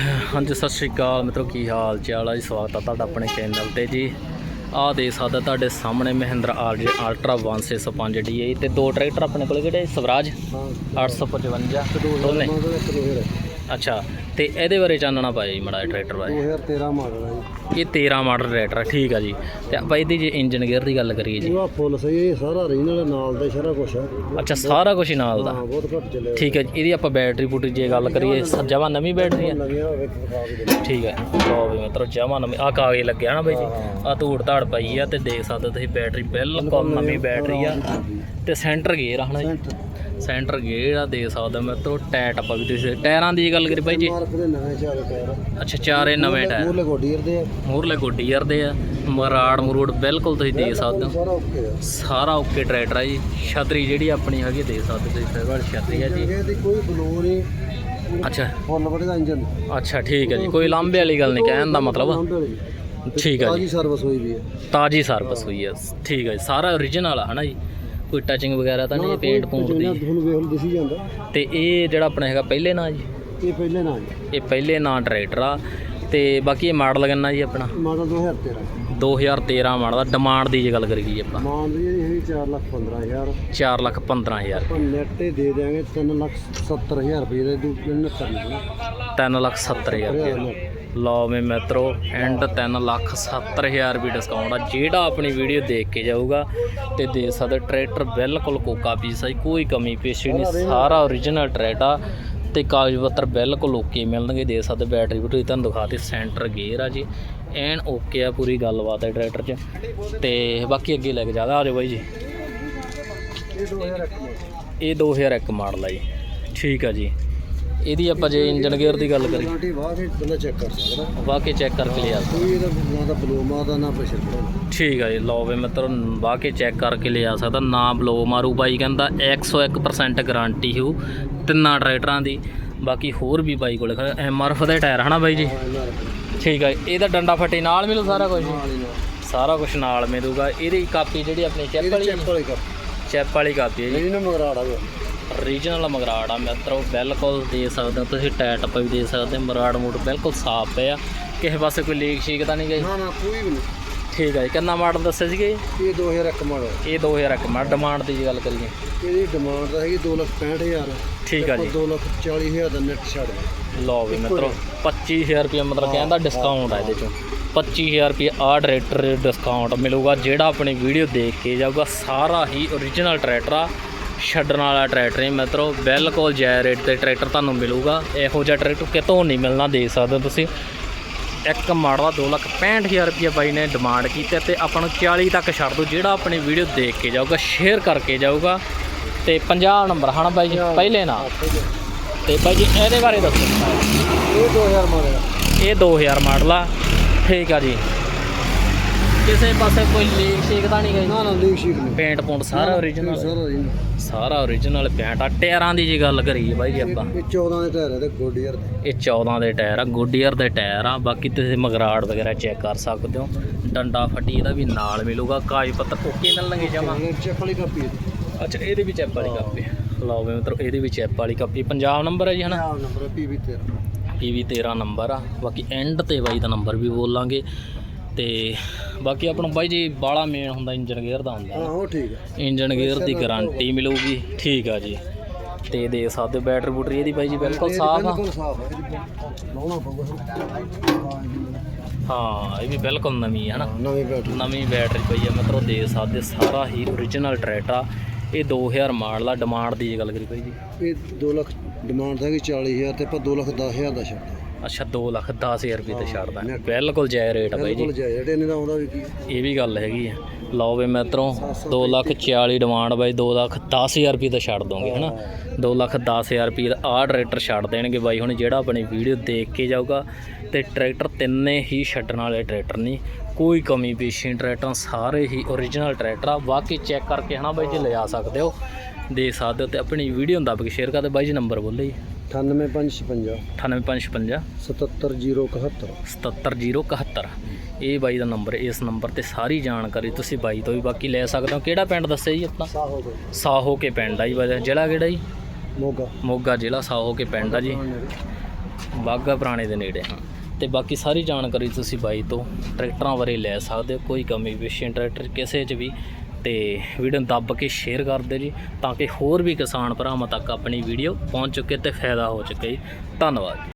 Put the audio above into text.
ਹਾਂਜੀ ਸਤਿ ਸ਼੍ਰੀ ਅਕਾਲ ਮਿੱਤਰੋ ਕੀ ਹਾਲ ਚਾਲ ਹੈ ਜੀ? ਸਵਾਗਤ ਹੈ ਤੁਹਾਡਾ ਆਪਣੇ ਚੈਨਲ ਤੇ ਜੀ। ਆਹ ਦੇ ਸਕਦਾ ਤੁਹਾਡੇ ਸਾਹਮਣੇ ਮਹਿੰਦਰਾ ਆਰਜੀ ਅਲਟਰਾ 1605 DI ਤੇ ਦੋ ਟਰੈਕਟਰ ਆਪਣੇ ਕੋਲ ਕਿਹੜੇ? ਸਵਰਾਜ ਹਾਂ। 855 ਦੋਨੇ ਮਾਡਲ ਇੱਕ 2000 ਅੱਛਾ ਤੇ ਇਹਦੇ ਬਾਰੇ ਚਾਨਣਾ ਪਾਇਆ ਜੀ ਮੜਾ ਟਰੈਕਟਰ ਬਾਰੇ। 2013 ਮਾਡਲ ਹੈ ਜੀ। ਇਹ 13 ਮਾਡਲ ਟਰੈਕਟਰ ਆ, ਠੀਕ ਆ ਜੀ। ਤੇ ਆਪਾਂ ਇਹਦੀ ਜੇ ਇੰਜਨ ਗੇਅਰ ਦੀ ਗੱਲ ਕਰੀਏ ਜੀ। ਇਹ ਫੁੱਲ ਸਹੀ ਹੈ, ਸਾਰਾ ਰੀਜਨਲ ਨਾਲ ਦਾ ਹੀ ਸਾਰਾ ਕੁਝ ਹੈ ਅੱਛਾ ਸਾਰਾ ਕੁਝ ਹੀ ਨਾਲ ਦਾ। ਹਾਂ ਬਹੁਤ ਘੱਟ ਚੱਲਿਆ ਠੀਕ ਹੈ ਜੀ ਇਹਦੀ ਆਪਾਂ ਬੈਟਰੀ ਬੂਟਰੀ ਜੇ ਗੱਲ ਕਰੀਏ ਜਮਾ ਨਵੀਂ ਬੈਟਰੀ ਹੈ ਲੱਗਿਆ ਹੋਵੇ ਖਰਾਬ ਹੀ ਦੇ ਠੀਕ ਹੈ ਲਓ ਵੀ ਮਿੱਤਰੋ ਜਮਾ ਨਵੀਂ ਆ ਕਾਗਜ਼ ਲੱਗਿਆ ਨਾ ਬਾਈ ਜੀ। ਆ ਧੂੜ ਧਾੜ ਪਈ ਆ ਤੇ ਦੇਖ ਸਕਦੇ ਹੋ ਤੁਸੀਂ ਬੈਟਰੀ ਬਿਲਕੁਲ ਨਵੀਂ ਬੈਟਰੀ ਆ। ਤੇ ਸੈਂਟਰ ਗੇਅਰ ਆ ਹਨਾ ਜੀ। ਸੈਂਟਰ ਗੇਅਰ ਆ ਦੇਖ ਸਕਦੇ ਹੋ ਮਿੱਤਰੋ ਟਾਇਰ ਆਪਾਂ ਵੀ ਤੁਸੀਂ ਟਾਇਰਾਂ ਦੀ ਗੱਲ ਕਰੀ ਬਾਈ ਜੀ। ਮਾਰਕ ਦੇ ਨਵੇਂ ਚਾਰੇ ਟਾਇਰ ਅੱਛਾ ਚਾਰੇ ਨਵੇਂ ਟਾਇਰ। ਮੂਰਲੇ ਗੋਡੀਅਰ ਦੇ ਆ। ਮੂਰਲੇ ਗੋਡੀਅਰ ਦੇ ਆ। ਮਰਾੜ ਮਰੂੜ ਬਿਲਕੁਲ ਤੁਸੀਂ ਦੇਖ ਸਕਦੇ ਹੋ। ਸਾਰਾ ਓਕੇ ਆ। ਸਾਰਾ ਓਕੇ ਟਰੈਕਟਰ ਆ ਜੀ। ਛਤਰੀ ਜਿਹੜੀ ਆਪਣੀ ਹੈਗੀ ਦੇਖ ਸਕਦੇ ਤੁਸੀਂ ਫੇਵਰ ਛਤਰੀ ਆ ਜੀ। ਇਹਦੀ ਕੋਈ ਬਲੋ ਨਹੀਂ। ਅੱਛਾ। ਫੁੱਲ ਦਾ ਇੰਜਨ ਅੱਛਾ ਠੀਕ ਹੈ ਜੀ। ਕੋਈ ਲਾਂਬੇ ਵਾਲੀ ਗੱਲ ਨਹੀਂ ਕਹਿਣ ਦਾ ਮਤਲਬ। ਠੀਕ ਹੈ ਤਾਜੀ ਸਰਵਿਸ ਹੋਈ ਵੀ ਹੈ ਤਾਜੀ ਸਰਵਿਸ ਹੋਈ ਹੈ ਠੀਕ ਹੈ ਸਾਰਾ origignal ਆ ਹਨਾ ਜੀ। ਕੋਈ ਟੱਚਿੰਗ ਵਗੈਰਾ ਤਾਂ ਨਹੀਂ ਪੇਂਟ ਪੂੰਟ ਦੀ। ਤੁਹਾਨੂੰ ਵੇਖ ਲਓ ਦਿਸੀ ਜਾਂਦਾ। ਤੇ ਇਹ ਜਿਹੜਾ ਆਪਣਾ ਹੈਗਾ ਪਹਿਲੇ ਨਾਂ ਜੀ। ਇਹ ਪਹਿਲੇ ਨਾਲ ਜੀ। ਇਹ ਪਹਿਲੇ ਨਾਂ ਟਰੈਕਟਰ ਆ। ਤੇ ਬਾਕੀ ਇਹ ਮਾਡਲ ਕਿੰਨਾ ਜੀ ਆਪਣਾ? ਮਾਡਲ 2013 2013 ਮਾਡਲ ਦਾ ਡਿਮਾਂਡ ਦੀ ਜੇ ਗੱਲ ਕਰੀਏ ਜੀ ਆਪਾਂ। ਮਾਨ ਦੀ ਇਹ 4 ਲੱਖ 15000 4 ਲੱਖ 15000 ਆਪਾਂ ਨੈਟ ਤੇ ਦੇ ਦਿਆਂਗੇ 3 ਲੱਖ 70000 ਰੁਪਏ ਦੇ ਦੂ ਕਿੰਨੇ ਕਰਨਾ 3 ਲੱਖ 70000 ਰੁਪਏ ਲਓ ਮੇ ਮਿੱਤਰੋ ਐਂਡ 3 ਲੱਖ 70000 ਰੁਪਏ ਡਿਸਕਾਊਂਟ ਆ। ਜਿਹੜਾ ਆਪਣੀ ਵੀਡੀਓ ਦੇਖ ਕੇ ਜਾਊਗਾ ਤੇ ਦੇ ਸਕਦੇ ਟਰੈਕਟਰ ਬਿਲਕੁਲ ਕੋਕਾ ਪੀਸ ਆ ਜੀ, ਕੋਈ ਕਮੀ ਪੇਸ਼ੀ ਨਹੀਂ। ਸਾਰਾ origignal ਟਰੈਕਟਰ ਆ। ਤੇ ਕਾਗਜ਼ ਪੱਤਰ ਬਿਲਕੁਲ ਓਕੇ ਮਿਲਣਗੇ, ਦੇ ਸਕਦੇ ਬੈਟਰੀ ਬੂਟਰੀ ਤੁਹਾਨੂੰ ਦਿਖਾਤੀ ਸੈਂਟਰ ਗੇਅਰ ਆ ਜੀ। ਐਨ ਓਕੇ ਆ ਪੂਰੀ ਗੱਲਬਾਤ ਹੈ ਟਰੈਕਟਰ 'ਚ। ਤੇ ਬਾਕੀ ਅੱਗੇ ਲੈ ਕੇ ਜਾਦਾ ਆ ਜਾਓ ਬਾਈ ਜੀ। ਇਹ 2001 ਮਾਡਲ ਇਹ 2001 ਮਾਡਲ ਆ ਜੀ। ਠੀਕ ਆ ਜੀ। ਇਹਦੀ ਆਪਾਂ ਜੇ ਇੰਜਨ ਗੇਅਰ ਦੀ ਗੱਲ ਕਰੀਏ। ਗਾਰੰਟੀ ਵਾਹ ਕੇ ਬੰਦਾ ਚੈੱਕ ਕਰ ਸਕਦਾ ਵਾਕੇ ਚੈੱਕ ਕਰਕੇ ਲਿਆ। ਕੋਈ ਇਹਦਾ ਨਾ ਤਾਂ ਬਲੋਮਾ ਦਾ ਨਾ ਪੜਾ ਠੀਕ ਹੈ ਜੀ ਲਓ ਵੀ ਮਿੱਤਰੋ ਵਾਹ ਕੇ ਚੈੱਕ ਕਰਕੇ ਲਿਆ ਸਕਦਾ ਨਾ ਬਲੋ ਮਾਰੂ। ਬਾਈ ਕਹਿੰਦਾ 101% ਗਾਰੰਟੀ ਹੋ ਤਿੰਨਾਂ ਟਰੈਕਟਰਾਂ ਦੀ। ਬਾਕੀ ਹੋਰ ਵੀ ਬਾਈ ਕੋਲੇ ਖੜਾ ਐਮਆਰਐਫ ਦੇ ਟਾਇਰ ਹਨਾ ਬਾਈ ਜੀ? ਠੀਕ ਹੈ ਇਹਦਾ ਡੰਡਾ ਫੱਟੀ ਨਾਲ ਮਿਲੂ ਸਾਰਾ ਕੁਝ ਸਾਰਾ ਕੁਝ ਨਾਲ ਮਿਲੂਗਾ। ਇਹਦੀ ਕਾਪੀ ਜਿਹੜੀ ਆਪਣੀ ਚੈਪ ਵਾਲੀ ਚੈਪ ਵਾਲੀ ਕਾਪੀ। ਹੈ ਜੀ। ਇਹ ਨਾ ਮਗਰਾੜਾ ਰੀਜਨਲ ਮਗਰਾੜ ਆ ਮਿੱਤਰੋ ਬਿਲਕੁਲ ਦੇ ਸਕਦੇ ਹੋ ਤੁਸੀਂ ਟਾਇਰ ਟੱਪਾ ਵੀ ਦੇ ਸਕਦੇ ਹੋ ਮਗਰਾੜ ਮੂਡ ਬਿਲਕੁਲ ਸਾਫ਼ ਪਿਆ। ਕਿਸੇ ਪਾਸੇ ਕੋਈ ਲੀਕ ਸ਼ੀਕ ਤਾਂ ਨਹੀਂ ਗਈ? ਨਾ ਨਾ ਕੋਈ ਵੀ ਨਹੀਂ। ਠੀਕ ਹੈ ਜੀ ਕਿੰਨਾ ਮਾਡਲ ਦੱਸਿਆ ਸੀਗੇ ਇਹ 2001 ਮਾਡਲ। ਇਹ 2001 ਮਾਡਲ ਡਿਮਾਂਡ ਦੀ ਜੇ ਗੱਲ ਕਰੀਏ। ਇਹਦੀ ਡਿਮਾਂਡ ਤਾਂ ਹੈਗੀ 265000 ਠੀਕ ਆ ਜੀ। 240000 ਦਾ ਨੈਟ ਛੱਡ ਲਓ ਵੀ ਮਿੱਤਰੋ 25000 ਰੁਪਏ ਮਤਲਬ ਕਹਿੰਦਾ ਡਿਸਕਾਊਂਟ ਆ ਇਹਦੇ ਚੋਂ। 25000 ਰੁਪਏ ਆ ਟਰੈਕਟਰ ਡਿਸਕਾਊਂਟ ਮਿਲੂਗਾ ਜਿਹੜਾ ਆਪਣੀ ਵੀਡੀਓ ਦੇਖ ਕੇ ਜਾਊਗਾ ਸਾਰਾ ਹੀ origignal ਟਰੈਕਟਰ ਆ। ਛੱਡਣ ਵਾਲਾ ਟਰੈਕਟਰ ਹੈ ਮਿੱਤਰੋ ਬਿਲਕੁਲ ਜੈ ਰੇਟ ਤੇ ਟਰੈਕਟਰ ਤੁਹਾਨੂੰ ਮਿਲੂਗਾ। ਇਹੋ ਜਿਹਾ ਟਰੈਕਟਰ ਕਿਤੋਂ ਨਹੀਂ ਮਿਲਣਾ ਦੇਖ ਸਕਦੇ ਤੁਸੀਂ। ਇੱਕ ਮਾਡਲ ਦਾ 265000 ਰੁਪਏ ਬਾਈ ਨੇ ਡਿਮਾਂਡ ਕੀਤੀ ਤੇ ਆਪਾਂ ਨੂੰ 40 ਤੱਕ ਛੱਡ ਦੋ ਜਿਹੜਾ ਆਪਣੀ ਵੀਡੀਓ ਦੇਖ ਕੇ ਜਾਊਗਾ ਸ਼ੇਅਰ ਕਰਕੇ ਜਾਊਗਾ। ਤੇ 50 ਨੰਬਰ ਹਨਾ ਬਾਈ ਜੀ? ਪਹਿਲੇ ਨਾਲ ਤੇ ਬਾਈ ਜੀ ਇਹਦੇ ਬਾਰੇ ਦੱਸੋ। ਇਹ 2000 ਮਾਡਲ। ਇਹ 2000 ਮਾਡਲ ਆ। ਠੀਕ ਆ ਜੀ। ਕਿਸੇ ਪਾਸੇ ਕੋਈ ਲੀਕ ਸ਼ੀਕ ਤਾਂ ਨਹੀਂ ਗਈ? ਨਾ ਨਾ ਲੀਕ ਸ਼ੀਟ ਨਹੀਂ। ਪੇਂਟ ਪੁੰਟ ਸਾਰਾ origignal ਸਾਰਾ origignal ਪੇਂਟ ਆ। ਟਾਇਰਾਂ ਦੀ ਜੀ ਗੱਲ ਕਰੀਏ ਬਾਈ ਜੀ ਆਪਾਂ। ਇਹ 14 ਦੇ ਟਾਇਰ ਹੈ ਤੇ ਗੋਡੀਅਰ ਦੇ। ਇਹ 14 ਦੇ ਟਾਇਰ ਆ ਗੁੱਡੀਅਰ ਦੇ ਟਾਇਰ ਆ। ਬਾਕੀ ਤੁਸੀਂ ਮਗਰਾੜ ਵਗੈਰਾ ਚੈੱਕ ਕਰ ਸਕਦੇ ਹੋ। ਡੰਡਾ ਫੱਟੀ ਇਹਦਾ ਵੀ ਨਾਲ ਮਿਲੂਗਾ। ਕਾਗਜ਼ ਪੱਤਰ ਓਕੇ ਮਿਲਣਗੇ ਜਮਾ ਇਹ ਚੈੱਕ ਵਾਲੀ ਕਾਪੀ ਹੈ ਅੱਛਾ ਇਹਦੇ ਵੀ ਚੈਪ ਵਾਲੀ ਕਾਪੀ ਲਓ ਵੀ ਮਿੱਤਰੋ ਇਹਦੇ ਵੀ ਚੈਪ ਵਾਲੀ ਕਾਪੀ ਪੰਜਾਬ ਨੰਬਰ ਹੈ ਜੀ ਹਨਾ? ਆਹ ਨੰਬਰ ਪੀਵੀ 13 ਇਹ ਵੀ 13 ਨੰਬਰ ਆ। ਬਾਕੀ ਐਂਡ ਤੇ ਬਾਈ ਦਾ ਨੰਬਰ ਵੀ ਬੋਲਾਂਗੇ। ਤੇ ਬਾਕੀ ਆਪਾਂ ਨੂੰ ਬਾਈ ਜੀ ਬਾਲਾ ਮੇਨ ਹੁੰਦਾ ਇੰਜਨ ਗੇਅਰ ਦਾ ਹੁੰਦਾ। ਹਾਂ ਉਹ ਠੀਕ ਹੈ ਇੰਜਨ ਗੇਅਰ ਦੀ ਗਾਰੰਟੀ ਮਿਲੂਗੀ। ਠੀਕ ਆ ਜੀ। ਤੇ ਦੇ ਸਕਦੇ ਹੋ ਬੈਟਰੀ ਬੂਟਰੀ ਇਹਦੀ ਬਾਈ ਜੀ ਬਿਲਕੁਲ ਸਾਫ਼ ਆ। ਬਿਲਕੁਲ ਸਾਫ਼ ਹੈ ਲਾਉਣਾ ਪਊਗਾ ਹਾਂ ਇਹ ਵੀ ਬਿਲਕੁਲ ਨਵੀਂ ਹੈ ਨਾ ਨਵੀਂ ਬੈਟਰੀ ਨਵੀਂ ਬੈਟਰੀ ਪਈ ਆ ਮਿੱਤਰੋ ਦੇ ਸਕਦੇ ਸਾਰਾ ਹੀ origignal ਟਰੈਕਟਰ ਆ। ਇਹ 2000 ਮਾਡਲ ਆ ਡਿਮਾਂਡ ਦੀ ਗੱਲ ਕਰੀ ਬਾਈ ਜੀ। ਇਹ 2 ਲੱਖ ਡਿਮਾਂਡ ਹੈਗੀ 40000 ਤੇ ਆਪਾਂ 2 ਲੱਖ 10000 ਦਾ ਛੱਡ ਅੱਛਾ 2 ਲੱਖ 10000 ਰੁਪਏ ਤੇ ਛੱਡਦਾ। ਬਿਲਕੁਲ ਜੈ ਰੇਟ ਆ ਬਾਈ ਜੀ। ਬਿਲਕੁਲ ਜਾਇ ਜਿਹੜੇ ਨੇ ਦਾ ਆਉਂਦਾ ਵੀ ਕੀ? ਇਹ ਵੀ ਗੱਲ ਹੈਗੀ ਆ। ਲਓ ਵੇ ਮਿੱਤਰੋ 2 ਲੱਖ 40 ਡਿਮਾਂਡ ਬਾਈ 2 ਲੱਖ 10000 ਰੁਪਏ ਦਾ ਛੱਡ ਦੋਗੇ ਹਨਾ? 2 ਲੱਖ 10000 ਰੁਪਏ ਦਾ ਆਹ ਟਰੈਕਟਰ ਛੱਡ ਦੇਣਗੇ ਬਾਈ। ਹੁਣ ਜਿਹੜਾ ਆਪਣੀ ਵੀਡੀਓ ਦੇਖ ਕੇ ਜਾਊਗਾ ਤੇ ਟਰੈਕਟਰ ਤਿੰਨੇ ਹੀ ਛੱਡਣ ਵਾਲੇ ਟਰੈਕਟਰ ਨਹੀਂ ਕੋਈ ਕਮੀ ਪੇਸ਼ੀ ਟਰੈਕਟਰ ਸਾਰੇ ਹੀ origignal ਟਰੈਕਟਰ ਆ। ਬਾਕੀ ਚੈੱਕ ਕਰਕੇ ਹਨਾ ਬਾਈ ਜੀ ਲਿਆ ਸਕਦੇ ਹੋ। ਦੇ ਸਕਦੇ ਹੋ ਤੇ ਆਪਣੀ ਵੀਡੀਓ ਮੁਤਾਬਕ ਸ਼ੇਅਰ ਕਰਦੇ ਬਾਈ ਜੀ ਨੰਬਰ ਬੋਲੇ ਜੀ। 98556 98556 77071 77071 ਇਹ ਬਾਈ ਦਾ ਨੰਬਰ ਇਸ ਨੰਬਰ ਤੇ ਸਾਰੀ ਜਾਣਕਾਰੀ ਤੁਸੀਂ ਬਾਈ ਤੋਂ ਵੀ ਬਾਕੀ ਲੈ ਸਕਦੇ ਹੋ। ਕਿਹੜਾ ਪਿੰਡ ਦੱਸਿਆ ਜੀ ਆਪਣਾ? ਸਾਹੋ ਸਾਹੋ ਕੇ ਪਿੰਡ ਆ ਜੀ ਬਾਈ। ਜ਼ਿਲ੍ਹਾ ਕਿਹੜਾ ਜੀ? ਮੋਗਾ। ਮੋਗਾ ਜ਼ਿਲ੍ਹਾ ਸਾਹੋ ਕੇ ਪਿੰਡ ਆ ਜੀ। ਬਾਗਾ ਪੁਰਾਣੇ ਦੇ ਨੇੜੇ ਹਾਂ। ਤੇ ਬਾਕੀ ਸਾਰੀ ਜਾਣਕਾਰੀ ਤੁਸੀਂ ਬਾਈ ਤੋਂ ਟਰੈਕਟਰਾਂ ਬਾਰੇ ਲੈ ਸਕਦੇ ਹੋ। ਕੋਈ ਕਮੀ ਪੇਸ਼ੀ ਟਰੈਕਟਰ ਕਿਸੇ 'ਚ ਵੀ ਤੇ ਵੀਡੀਓ ਨੂੰ ਦੱਬ ਕੇ ਸ਼ੇਅਰ ਕਰ ਦਿਓ ਜੀ, ਤਾਂ ਕਿ ਹੋਰ ਵੀ ਕਿਸਾਨ ਭਰਾਵਾਂ ਤੱਕ ਆਪਣੀ ਵੀਡੀਓ ਪਹੁੰਚ ਚੁੱਕੇ ਤੇ ਫਾਇਦਾ ਹੋ ਚੁੱਕੇ ਜੀ। ਧੰਨਵਾਦ। ਜੀ